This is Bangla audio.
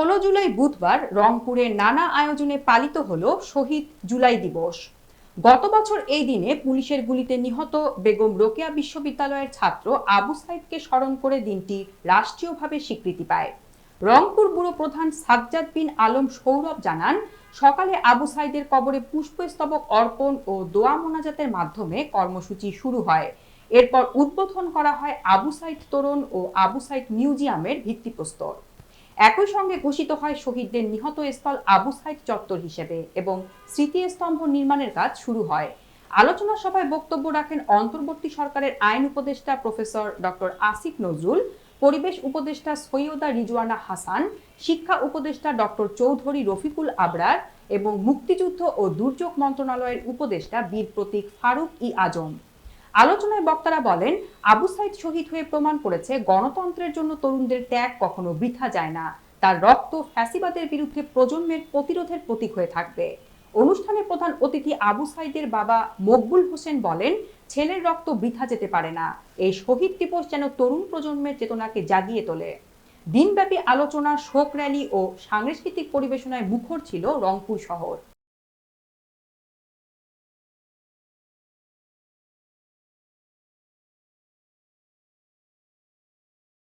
ষোলো জুলাই বুধবার রংপুরে নানা আয়োজনে পালিত হল শহীদ জুলাই দিবস। গত বছর এই দিনে পুলিশের গুলিতে নিহত বেগম রোকেয়া বিশ্ববিদ্যালয়ের ছাত্র আবু সাইদকে স্মরণ করে দিনটি রাষ্ট্রীয়ভাবে স্বীকৃতি পায়। রংপুর ব্যুরো প্রধান সাজ্জাদ বিন আলম সৌরভ জানান, সকালে আবু সাইদের কবরে পুষ্পস্তবক অর্পণ ও দোয়া মোনাজাতের মাধ্যমে কর্মসূচি শুরু হয়। এরপর উদ্বোধন করা হয় আবু সাইদ তোরণ ও আবু সাইদ মিউজিয়ামের ভিত্তিপ্রস্তর। একই সঙ্গে ঘোষিত হয় শহীদদের নিহত স্থল আবু সাইদ চত্বর হিসেবে এবং স্মৃতিস্তম্ভ নির্মাণের কাজ শুরু হয়। আলোচনা সভায় বক্তব্য রাখেন অন্তর্বর্তী সরকারের আইন উপদেষ্টা প্রফেসর ডক্টর আসিফ নজরুল, পরিবেশ উপদেষ্টা সৈয়দা রিজওয়ানা হাসান, শিক্ষা উপদেষ্টা ডক্টর চৌধুরী রফিকুল আবরার এবং মুক্তিযুদ্ধ ও দুর্যোগ মন্ত্রণালয়ের উপদেষ্টা বীর প্রতীক ফারুক ই আজম। আলোচনায় বক্তারা বলেন, আবু সাইদ শহীদ হয়ে প্রমাণ করেছে, গণতন্ত্রের জন্য তরুণদের ত্যাগ কখনো বৃথা যায় না। তার রক্ত ফ্যাসিবাদের বিরুদ্ধে প্রজন্মের প্রতিরোধের প্রতীক হয়ে থাকবে। অনুষ্ঠানে প্রধান অতিথি আবু সাইদের বাবা মকবুল হোসেন বলেন, ছেলের রক্ত বৃথা যেতে পারে না। এই শহীদ দিবস যেন তরুণ প্রজন্মের চেতনাকে জাগিয়ে তোলে। দিনব্যাপী আলোচনা, শোক র্যালি ও সাংস্কৃতিক পরিবেশনায় মুখর ছিল রংপুর শহর।